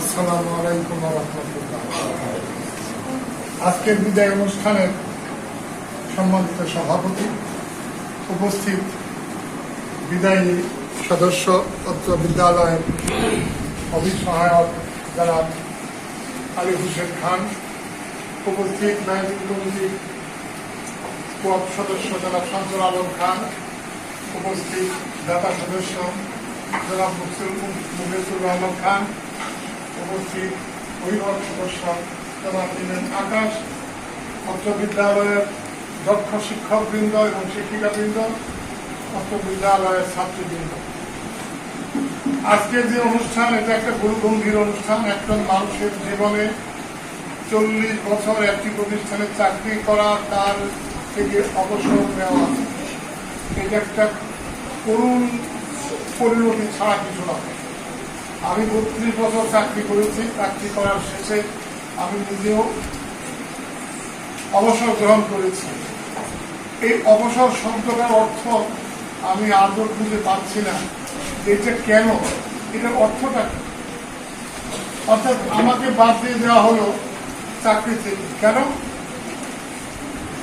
আসসালামু আলাইকুম আজকের বিদায় অনুষ্ঠানের সম্মানিত সভাপতি উপস্থিত বিদায়ী সদস্য অত্র বিদ্যালয়ের অভিসহায়ক যারা আলী হোসেন খান, উপস্থিত ম্যানেজিং কমিটির কোয়াব সদস্য যারা শামসুল আলম খান, উপস্থিত দাতা সদস্য যারা মুখলেসুর রহমান খান উপস্থিত অভিভাবক সদস্য জনাব দিলেন আকাশ অত্র দক্ষ শিক্ষকবৃন্দ এবং শিক্ষিকাবৃন্দ অত্র বিদ্যালয়ের ছাত্রবৃন্দ। আজকের যে অনুষ্ঠান, এটা একটা গুরুগম্ভীর অনুষ্ঠান। একজন মানুষের জীবনে চল্লিশ বছর একটি প্রতিষ্ঠানে চাকরি করা তার থেকে অবসর নেওয়া। এটা একটা করুণ পরিণতি ছাড়া কিছু নয়। আমি বত্রিশ বছর চাকরি করেছি, চাকরি করার শেষে আমি নিজেও অবসর গ্রহণ করেছি। এই অবসর শব্দটার অর্থ আমি আদর খুঁজে পাচ্ছি না। এটা কেন, এটার অর্থটা কি? অর্থাৎ আমাকে বাদ দিয়ে দেওয়া হলো চাকরি থেকে কেন?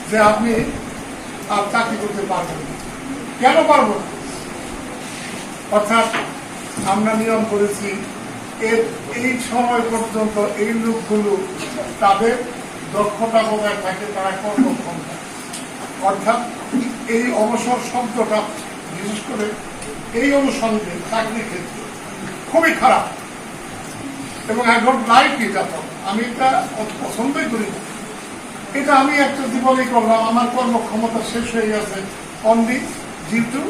যে আপনি আর চাকরি করতে পারবেন কেন পারব না? অর্থাৎ আমরা নিয়ম করেছি এই সময় পর্যন্ত এই লোকগুলো তাদের দক্ষতা বজায় থাকে, তারা কর্মক্ষম অর্থাৎ এই অবসর শব্দটা, বিশেষ করে এই অনুষঙ্গে চাকরির ক্ষেত্রে খুবই খারাপ। এবং এখন লাইফ তো আমি এটা অত পছন্দই করি। এটা আমি একটা জীবনে করলাম আমার কর্মক্ষমতা শেষ হয়ে গেছে। Only due to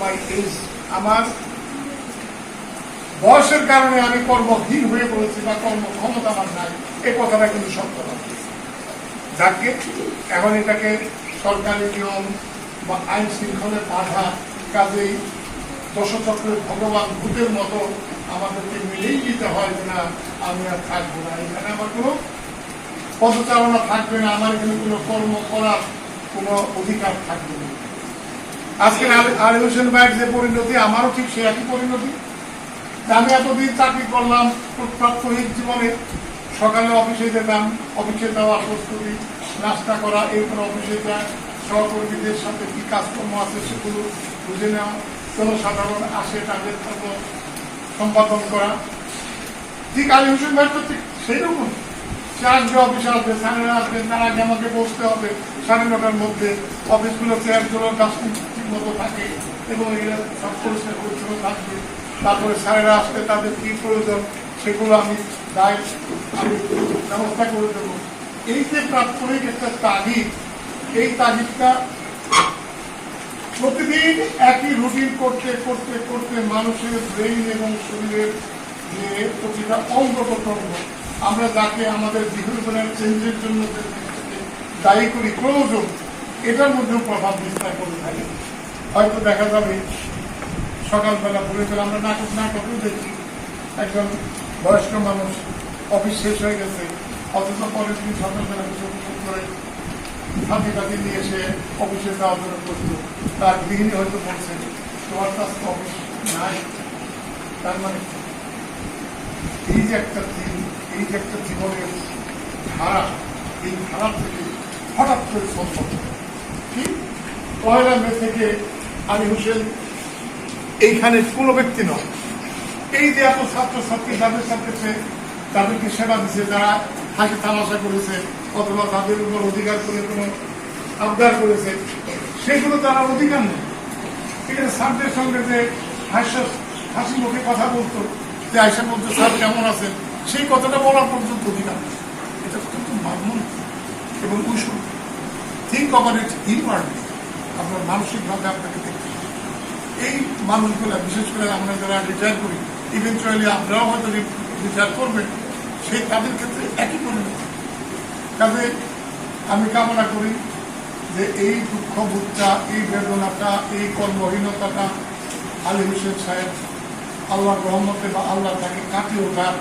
my age আমার বয়সের কারণে আমি কর্মহীন হয়ে পড়েছি বা কর্মক্ষমতা আমার নাই এই কথাটা কিন্তু সত্য না। যাকে এখন এটাকে সরকারি নিয়ম বা আইন শৃঙ্খলের বাধা কাজেই দশচক্রের ভগবান ভূতের মতো আমাদেরকে মিলেই দিতে হয় যে না আমি আর থাকব না। এখানে আমার কোনো পদচারণা থাকবে না, আমার এখানে কোনো কর্ম করার কোনো অধিকার থাকবে না। আজকে আলী হোসেন ভাইয়ের যে পরিণতি, আমারও ঠিক সে একই পরিণতি। আমি এতদিন চাকরি করলাম প্রাত্যহিক জীবনে। সকালে অফিসে যেতাম, অফিসে যাওয়ার প্রস্তুতি, নাস্তা করা, এরপর অফিসে যায় সহকর্মীদের সাথে কি কাজকর্ম আছে সেগুলো বুঝে নেওয়া। জনসাধারণ আসে তাদের কর্ম সম্পাদন করা। ঠিক আলী হোসেন ভাই তো সেই রকম সে আসবে, অফিসে আসবে, স্যারেরা আসবে, তার আগে আমাকে বসতে হবে। সাড়ে নটার মধ্যে অফিসগুলো চেয়ারগুলো ডাস্টবিন ঠিক মতো থাকে এবং এরা সব পরিষ্কার পরিচ্ছন্ন থাকবে। তারপরে স্যারেরা আসলে তাদের কি প্রয়োজন সেগুলো আমি আমি ব্যবস্থা করে দেবো। এই যে প্রাথমিক একটা তাগিদ, এই তাগিদটা প্রতিদিন একই রুটিন করতে করতে করতে মানুষের ব্রেইন এবং শরীরের যে প্রতিটা অঙ্গ প্রত্যঙ্গ, আমরা যাকে আমাদের বিহেভিয়ারাল চেঞ্জের জন্য দায়ী করি প্রয়োজন এটার মধ্যেও প্রভাব বিস্তার করে থাকে। হয়তো দেখা যাবে সকালবেলা ভোরে ফেলে আমরা নাটক নাটকও দেখি একজন বয়স্ক মানুষ অফিস শেষ হয়ে গেছে। অথচ পরের দিন সকালবেলা কিছু কিছু করে সাথী টাথী নিয়ে এসে অফিসে যাওয়ার জন্য প্রস্তুত। তার গৃহিণী হয়তো বলছেন, তোমার তো অফিস নাই। তার মানে এই যে একটা দিন, এই যে একটা জীবনের ধারা, এই ধারা থেকে হঠাৎ করে সম্ভব কি পয়লা মে থেকে আলী হোসেন এইখানে কোনো ব্যক্তি নয়। এই যে এত ছাত্রছাত্রী যাদের সাথে তাদেরকে সেবা দিচ্ছে যারা হাসি তামাশা করেছে, অথবা তাদের উপর অধিকার করে কোনো আবদার করেছে, সেগুলো তারা অধিকার নেই আছে স্যারদের সঙ্গে যে হাস্য হাসি মুখে কথা বলতো, যে আয়সার মধ্যে স্যার কেমন আছেন, সেই কথাটা বলার পর্যন্ত অধিকার এটা কিন্তু মানমন এবং উইশুড থিঙ্ক ওভার ইট আপনার মানসিকভাবে আপনাকে দেখতে। এই মানুষগুলা বিশেষ করে আমরা যারা রিটায়ার করি ইভেন্চুয়ালি আপনারাও হয়তো রিটায়ার করবেন সেই তাদের ক্ষেত্রে একই পরিণতি কাজে আমি কামনা করি যে এই দুঃখ বুকটা এই বেদনাটা, এই কর্মহীনতাটা আলী হোসেন সাহেব আল্লাহর রহমতে বা আল্লাহ তাকে কাটিয়ে ওঠার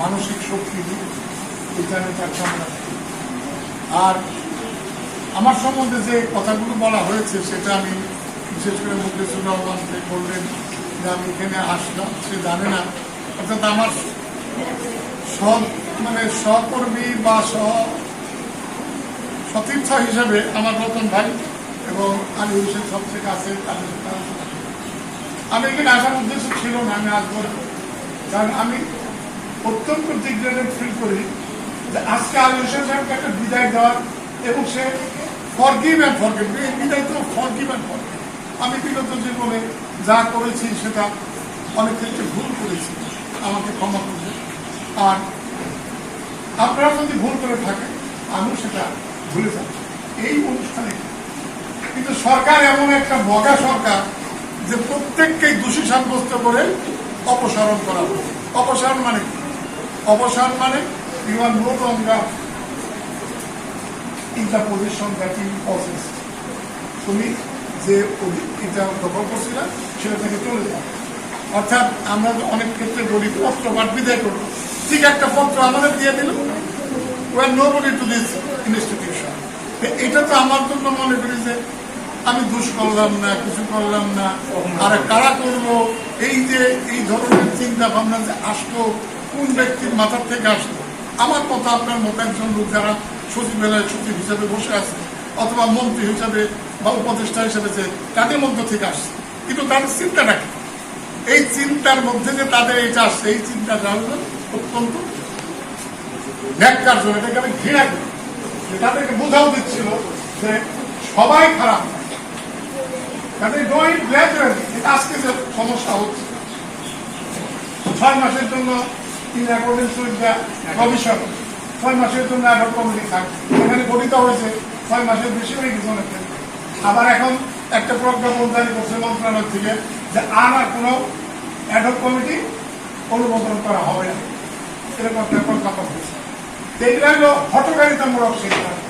মানসিক শক্তি এখানে তার কামনা। আর আমার সম্বন্ধে যে কথাগুলো বলা হয়েছে, সেটা আমি বিশেষ করে মুখলেসুর রহমান যে বললেন যে আমি এখানে আসলাম, সে জানে না অর্থাৎ আমার সৎ মানে সহকর্মী বা সহ সতীর্থ হিসেবে আমার রতন ভাই এবং আলী হোসেন সবচেয়ে কাছে তাদের। আমি এখানে আসার উদ্দেশ্য ছিল না, আমি আসব। কারণ আমি অত্যন্ত ডিগ্রেডেড ফিল করি যে আজকে আলী হোসেন সাহেবকে একটা বিদায় দেওয়ার এবং সে ফরগিভ অ্যান্ড ফরগিভ বিদায় তো ফরগিভ অ্যান্ড ফরগিভ আমি বিগত জীবনে যা করেছি সেটা অনেক ক্ষেত্রে ভুল করেছি। আমাকে ক্ষমা করবে। আর আপনারা যদি ভুল করে থাকেন, আমিও সেটা ভুলে যাব। এই অনুষ্ঠানে কিন্তু সরকার এমন একটা বগা সরকার যে প্রত্যেককেই দোষী সাব্যস্ত করে অপসারণ করা অপসারণ মানে অপসারণ মানে you are no longer in the position that you possess তুমি যে এটা দখল করছিলাম সেটা থেকে চলে যাবে অর্থাৎ আমরা অনেক ক্ষেত্রে বলি পত্র পাঠ বিদায় করব। ঠিক একটা পত্র আমাদের দিয়ে দিল। Nobody to this institution এটা তো আমার জন্য মনে করি যে আমি দোষ করলাম না, কিছু করলাম না। আর কারা করব? এই যে, এই ধরনের চিন্তা ভাবনা যে আসলো, কোন ব্যক্তির মাথার থেকে আসলো? আমার কথা আপনার মতো একজন লোক যারা সচিবালয় সচিব হিসাবে বসে আছে, অথবা মন্ত্রী হিসাবে বা উপদেষ্টা হিসাবে যে তাদের মধ্য থেকে আসছে। কিন্তু তাদের চিন্তাটা কি এই চিন্তার মধ্যে যে তাদের এটা আসছে এই চিন্তাটা হলো অত্যন্ত জন্য এটাকে আমি ঘৃণা করি। তাদেরকে বোঝাও দিচ্ছিল যে সবাই খারাপ। তাদের ডোয়িং গ্র্যাজুয়ালি আজকে যে সমস্যা হচ্ছে। ছয় মাসের জন্য ইন অ্যাকর্ডিংস উইথ কমিশন ছয় মাসের জন্য অ্যাডক কমিটি থাকবে। এখানে গঠিত হয়েছে ছয় মাসের বেশি হয়ে গেছে অনেক। আবার এখন একটা প্রজ্ঞাপন জারি করছে মন্ত্রণালয় থেকে যে আর আর কোনো অ্যাডক কমিটি অনুমোদন করা হবে না। এরকম একটা প্রজ্ঞাপন হয়েছে। এগুলো হলো হটকারিতামূলক সিদ্ধান্ত